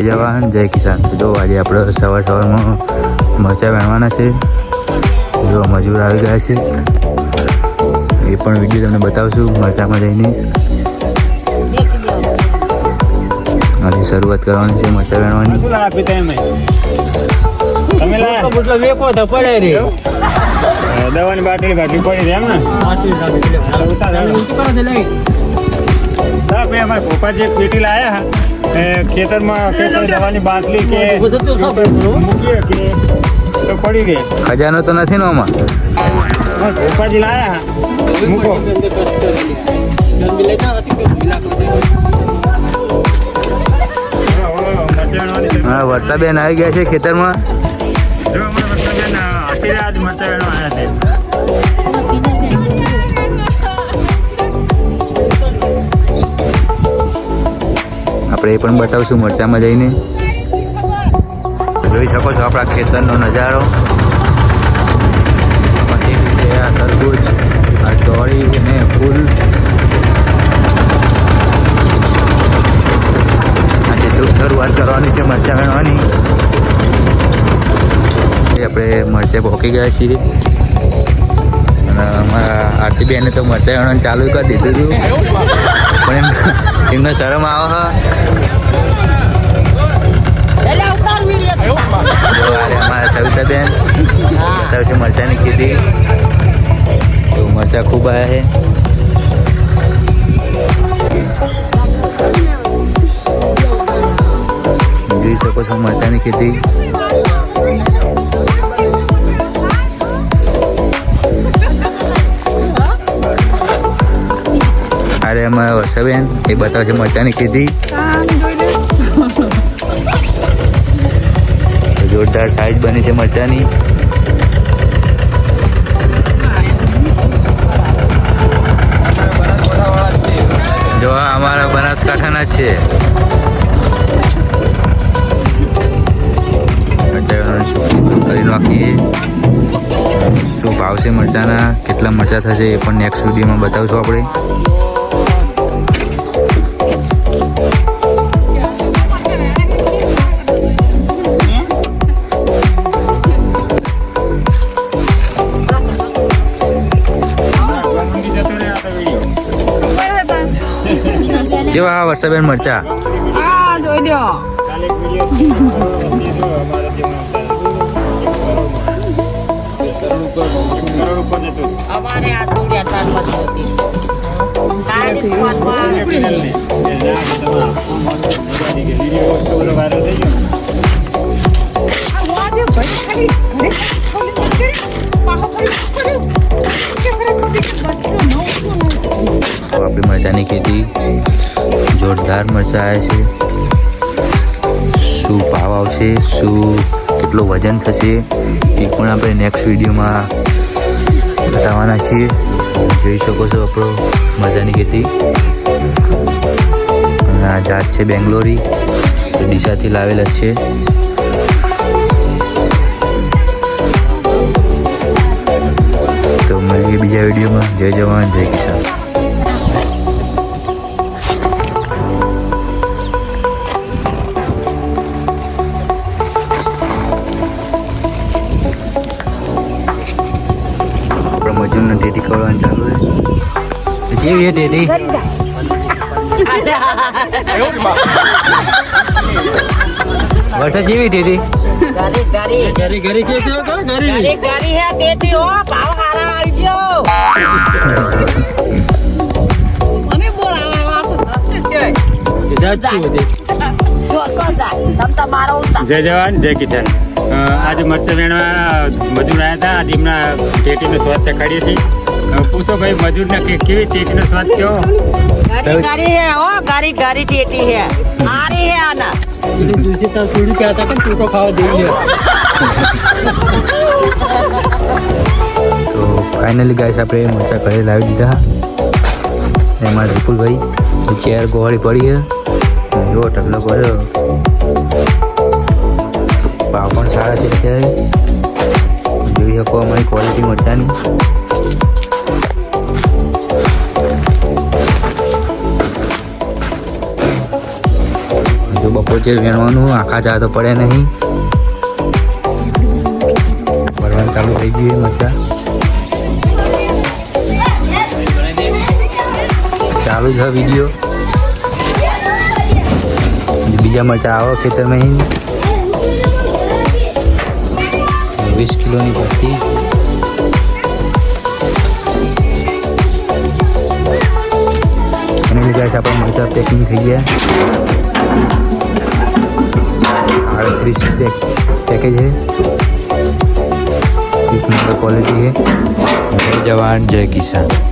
જય જવાન જય કિસાન. તો જો આજે આપણે સવાર સવારમાં મરચાં વેણવાના છે. જો મજૂર આવી ગયા છે. એ પણ વીડિયો તમને બતાવશું મરચાંમાં જઈને. આજે શરૂઆત કરવાની છે મરચાં અ, દવાની બાટલી બાટલી પડી છે એમ ને? અમારા પપ્પાજી એક પેટી લાયા ખેતરમાં દવાની બાટલી કે તો મૂકીએ કે તો પડી ગઈ. ખજાનો તો નથી ને આમાં? લાયા. હા મૂકો. હા વર્ષાબેન આવી ગયા છે ખેતરમાં? અત્યારે આજ મરચાં આવ્યા છે. આપણે એ પણ બતાવશું મરચાંમાં જઈને. જોઈ શકો છો આપણા ખેતરનો નજારો. છે આ તરબૂચ, આ ચોળી અને ફૂલ. આજે શરૂઆત કરવાની છે મરચાં વણવાની. એ આપણે મરચાં ભોકી ગયા છીએ. અને અમારા આરતીબેને તો મરચાં વણવાનું ચાલુ કરી દીધું હતું. પણ એમ એમને શરમ આવે અમારા સવિતાબેન બતાવે છે મરચાંની ખેતી. તો મરચાં ખૂબ આવ્યા છે. જોઈ શકો છો મરચાંની ખેતી. અરે અમારા વર્ષાબેન એ બતાવે છે મરચાંની ખેતી. જોરદાર સાઈઝ બની છે મરચાંની. જો અમારા બનાસકાંઠાના છે. શું ભાવ છે મરચાંના? કેટલા મરચાં થશે એ પણ નેક્સ્ટ વિડીયોમાં બતાવશું આપણે. બસ તો મરચા. જોઈ દો આપણી મરચાંની ખેતી જોરદાર મરચાં આવે છે. શું ભાવ આવશે? શું કેટલું વજન થશે? એ પણ આપણે નેક્સ્ટ વિડીયોમાં બતાવવાના છીએ. જોઈ શકો છો આપણો મજાની ખેતી અને આ જાત છે બેંગ્લોરી. તો ડીસાથી લાવેલા છે. તો મળીએ બીજા વિડીયોમાં જય જવાન, જય કિસાન. કેવી છે ટેટી વર્ષા જેવી ગાડી ઘરી ઘરી કે છે કો ઘરી ગાડી ગાડી હે ટેટી હો ભાવ હારા આલજો મને બોલાવા વાત થશે જોઈ જાતું હતી જાય જવાન જય કિસાન આજે મરચાં વેણવા મજૂર આવ્યા હતા આજે એમના પેટીને સ્વચ્છ કાઢીએ છીએ પૂછો ભાઈ મજૂરને કે કેવી ટેટીનો સ્વાદ કયો ગાડી ગાડી હે ઓ ગારી ગારી ટેટી હે. આરી હે આના. એટલે દૂસરી તાર થોડી આતા કે તો ખાવા દે લે તો ફાઇનલી ગાઈસ આપણે મરચા ઘરે લાવી દીધા. એમાં વિપુલભાઈ ચેર ગોવાળી પડી છે. જો ઢગલો પડ્યો ભાવ પણ સારા છે અત્યારે. જોઈ શકો અમારી ક્વોલિટી મરચાની. જો બપોર વચ્ચે વેણવાનું આખા જા તો પડે નહીં. ભરવાનું ચાલુ થઈ ગયું મરચા ચાલુ છે વીડિયો. બીજા મરચા આવો ખેતરમાં વીસ કિલોની પત્તી અને ગાઈસ આપણા મરચા પેકિંગ થઈ ગયા. પેકેજ છે એક નંબર ક્વોલિટી છે જય જવાન જય કિસાન